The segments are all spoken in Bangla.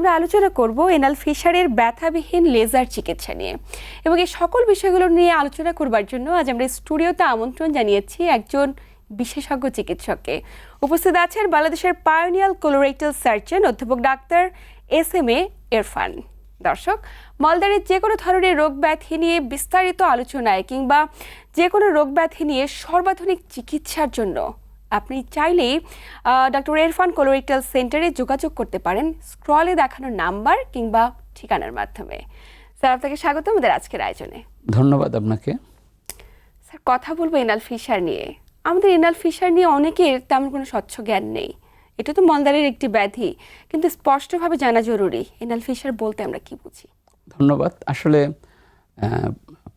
আমরা আলোচনা করব এনাল ফিশারের ব্যথাবিহীন লেজার চিকিৎসা নিয়ে এবং এই সকল বিষয়গুলো নিয়ে আলোচনা করবার জন্য আজ আমরা স্টুডিওতে আমন্ত্রণ জানিয়েছি একজন বিশেষজ্ঞ চিকিৎসককে। উপস্থিত আছেন বাংলাদেশের পায়োনিয়াল কোলোরেক্টাল সার্জন অধ্যাপক doctor S M A Irfan. দর্শক, মলদারের যে কোনো ধরনের রোগ ব্যাধি নিয়ে বিস্তারিত আলোচনায় কিংবা যে কোনো রোগ ব্যাধি নিয়ে সর্বাধুনিক চিকিৎসার জন্য আপনি চাইলে ডক্টর এরফান কোলোরেক্টাল সেন্টারে যোগাযোগ করতে পারেন স্ক্রলে দেখানো নাম্বার কিংবা ঠিকানার মাধ্যমে। স্যার আপনাকে স্বাগত আমাদের আজকের আয়োজনে। ধন্যবাদ আপনাকে। স্যার কথা বলব এনাল ফিশার নিয়ে। আমাদের এনাল ফিশার নিয়ে অনেকের তেমন কোনো স্বচ্ছ জ্ঞান নেই। এটা তো মলদারের একটি ব্যাধি কিন্তু স্পষ্টভাবে জানা জরুরি এনাল ফিশার বলতে আমরা কি বুঝি? ধন্যবাদ। আসলে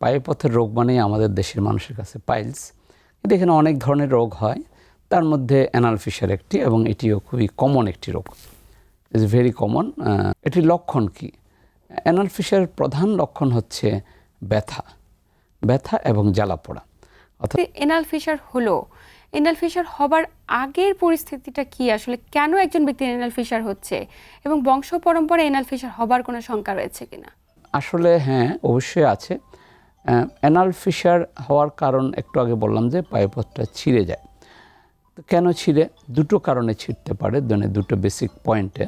পায়ে পথের রোগ মানেই আমাদের দেশের মানুষের কাছে পাইলস। কিন্তু এখানে অনেক ধরনের রোগ হয়। তার মধ্যে অ্যানাল ফিশার একটি এবং এটিও খুবই কমন একটি রোগ। ইজ ভেরি কমন এটির লক্ষণ কি? অ্যানাল ফিশারের প্রধান লক্ষণ হচ্ছে ব্যথা ব্যথা এবং জ্বালা পোড়া অর্থাৎ এনাল ফিশার হলো এনাল ফিশার হবার আগের পরিস্থিতিটা কি? আসলে কেন একজন ব্যক্তির এনাল ফিশার হচ্ছে? এবং বংশ পরম্পরা এনাল ফিশার হবার কোনো শঙ্কা রয়েছে কিনা? আসলে হ্যাঁ অবশ্যই আছে। অ্যানাল ফিশার হওয়ার কারণ একটু আগে বললাম যে পায়ুপথটা ছিঁড়ে যায়। কেন ছিঁড়ে? দুটো কারণে ছিঁড়তে পারে মানে দুটো বেসিক পয়েন্টে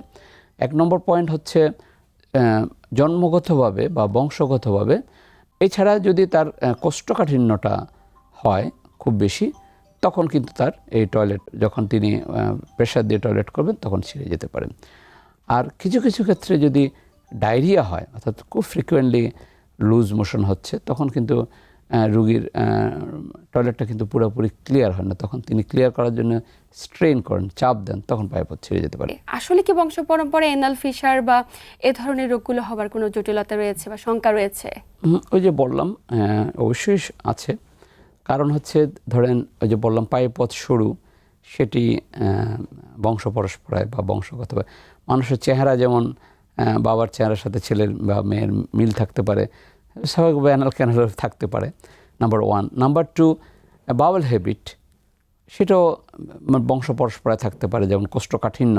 এক নম্বর পয়েন্ট হচ্ছে জন্মগতভাবে বা বংশগতভাবে এছাড়া যদি তার কোষ্ঠকাঠিন্যটা হয় খুব বেশি, তখন কিন্তু তার এই টয়লেট যখন তিনি প্রেশার দিয়ে টয়লেট করবেন, তখন ছিঁড়ে যেতে পারেন আর কিছু কিছু ক্ষেত্রে যদি ডায়রিয়া হয়, অর্থাৎ খুব ফ্রিকুয়েন্টলি লুজ মোশন হচ্ছে, তখন কিন্তু রুগীর টয়লেটটা কিন্তু পুরোপুরি ক্লিয়ার হয় না। তখন তিনি ক্লিয়ার করার জন্য স্ট্রেন করেন চাপ দেন তখন পাইপথ ছিঁড়ে যেতে পারে। আসলে কি বংশ পরম্পরায় এনাল ফিশার বা এ ধরনের রোগগুলো হবার কোনো জটিলতা রয়েছে বা শঙ্কা রয়েছে? ওই যে বললাম অবশ্যই আছে। কারণ হচ্ছে ধরেন ওই যে বললাম পায়ুপথ সরু সেটি বংশ পরস্পরায় বা বংশগতভাবে মানুষের চেহারা যেমন বাবার চেহারার সাথে ছেলের বা মেয়ের মিল থাকতে পারে স্বাভাবিকভাবে অ্যানাল ক্যানাল থাকতে পারে number one number two bowel habit সেটাও বংশ পরস্পরায় থাকতে পারে যেমন কোষ্ঠকাঠিন্য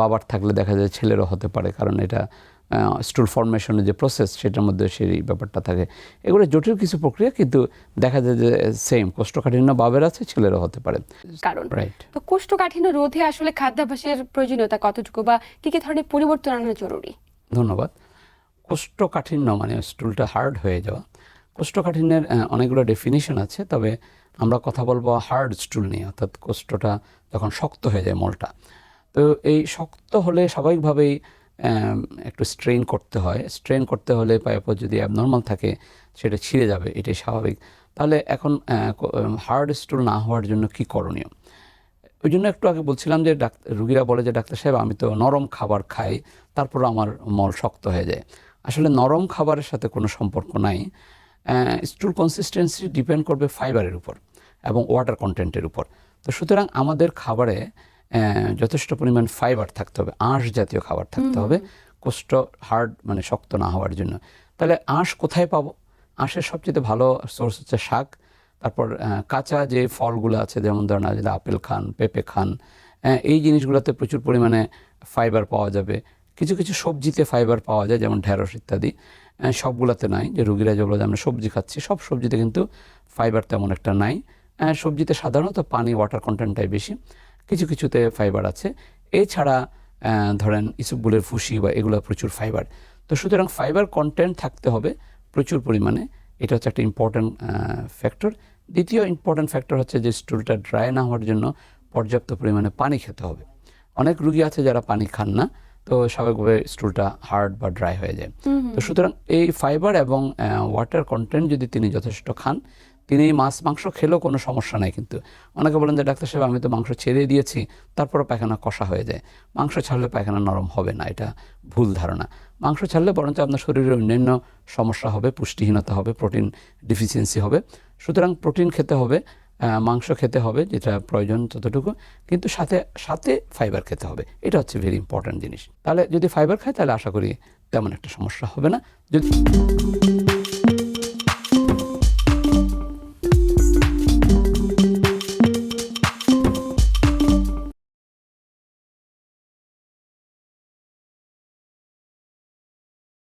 বাবার থাকলে দেখা যায় ছেলেরও হতে পারে কারণ এটা স্টুল ফর্মেশনের যে প্রসেস সেটার মধ্যে সেই ব্যাপারটা থাকে। এগুলো জটিল কিছু প্রক্রিয়া কিন্তু দেখা যায় যে সেম কোষ্ঠকাঠিন্য বাবের আছে ছেলেরও হতে পারে। কারণ রাইট তো কোষ্ঠকাঠিন্য রোধে আসলে খাদ্যাভ্যাসের প্রয়োজনীয়তা কতটুকু বা কি কি ধরনের পরিবর্তন আনা জরুরি? ধন্যবাদ। কোষ্ঠকাঠিন্য মানে স্টুলটা হার্ড হয়ে যাওয়া। কোষ্ঠকাঠিন্যের অনেকগুলো ডেফিনিশন আছে, তবে আমরা কথা বলব হার্ড স্টুল নিয়ে, অর্থাৎ কোষ্ঠটা যখন শক্ত হয়ে যায় মলটা। তো এই শক্ত হলে স্বাভাবিকভাবেই একটু স্ট্রেন করতে হয়। স্ট্রেন করতে হলে পাইপও যদি অ্যাবনর্মাল থাকে, সেটা ছিঁড়ে যাবে, এটাই স্বাভাবিক। তাহলে এখন হার্ড স্টুল না হওয়ার জন্য কি করণীয়? ওই জন্য একটু আগে বলছিলাম যে ডাক্তার রুগীরা বলে যে, ডাক্তার সাহেব, আমি তো নরম খাবার খাই তারপর আমার মল শক্ত হয়ে যায়। আসলে নরম খাবারের সাথে কোনো সম্পর্ক নাই। স্টুল কনসিস্টেন্সি ডিপেন্ড করবে ফাইবারের উপর এবং ওয়াটার কন্টেন্টের উপর। তো সুতরাং আমাদের খাবারে যথেষ্ট পরিমাণ ফাইবার থাকতে হবে আঁশ জাতীয় খাবার থাকতে হবে কোষ্ঠ হার্ড মানে শক্ত না হওয়ার জন্য। তাহলে আঁশ কোথায় পাবো? আঁশের সবচেয়ে ভালো সোর্স হচ্ছে শাক তারপর কাঁচা যে ফলগুলো আছে যেমন ধরেন আপেল খান পেঁপে খান এই জিনিসগুলোতে প্রচুর পরিমাণে ফাইবার পাওয়া যাবে। কিছু কিছু সবজিতে ফাইবার পাওয়া যায়, যেমন ঢ্যাঁড়স ইত্যাদি। সবগুলোতে নাই, যে রুগীরা যেগুলো আমরা সবজি খাচ্ছি, সব সবজিতে কিন্তু ফাইবার তেমন একটা নাই। সবজিতে সাধারণত পানি ওয়াটার কন্টেন্টটাই বেশি। কিছু কিছুতে ফাইবার আছে। এছাড়া ধরেন ইসুবগুলের ফুসি বা এগুলো প্রচুর ফাইবার তো সুতরাং ফাইবার কন্টেন্ট থাকতে হবে প্রচুর পরিমাণে। এটা হচ্ছে একটা ইম্পর্ট্যান্ট ফ্যাক্টর দ্বিতীয় ইম্পর্ট্যান্ট ফ্যাক্টর হচ্ছে যে স্টুলটা ড্রাই না হওয়ার জন্য পর্যাপ্ত পরিমাণে পানি খেতে হবে। অনেক রুগী আছে যারা পানি খান না। তো স্বাভাবিকভাবে স্টুলটা হার্ড বা ড্রাই হয়ে যায়। তো সুতরাং এই ফাইবার এবং ওয়াটার কন্টেন্ট যদি তিনি যথেষ্ট খান তিনি মাছ মাংস খেলেও কোনো সমস্যা নাই কিন্তু। অনেকে বলেন যে ডাক্তার সাহেব আমি তো মাংস ছেড়ে দিয়েছি তারপরও পায়খানা কষা হয়ে যায়। মাংস ছাড়লে পায়খানা নরম হবে না এটা ভুল ধারণা। মাংস ছাড়লে বরঞ্চ আপনার শরীরে অন্যান্য সমস্যা হবে পুষ্টিহীনতা হবে প্রোটিন ডিফিসিয়েন্সি হবে। সুতরাং প্রোটিন খেতে হবে মাংস খেতে হবে, যেটা প্রয়োজন ততটুকু। কিন্তু সাথে সাথে ফাইবার খেতে হবে। এটা হচ্ছে ভেরি ইম্পর্ট্যান্ট জিনিস। তাহলে যদি ফাইবার খায়, তাহলে আশা করি তেমন একটা সমস্যা হবে না। যদি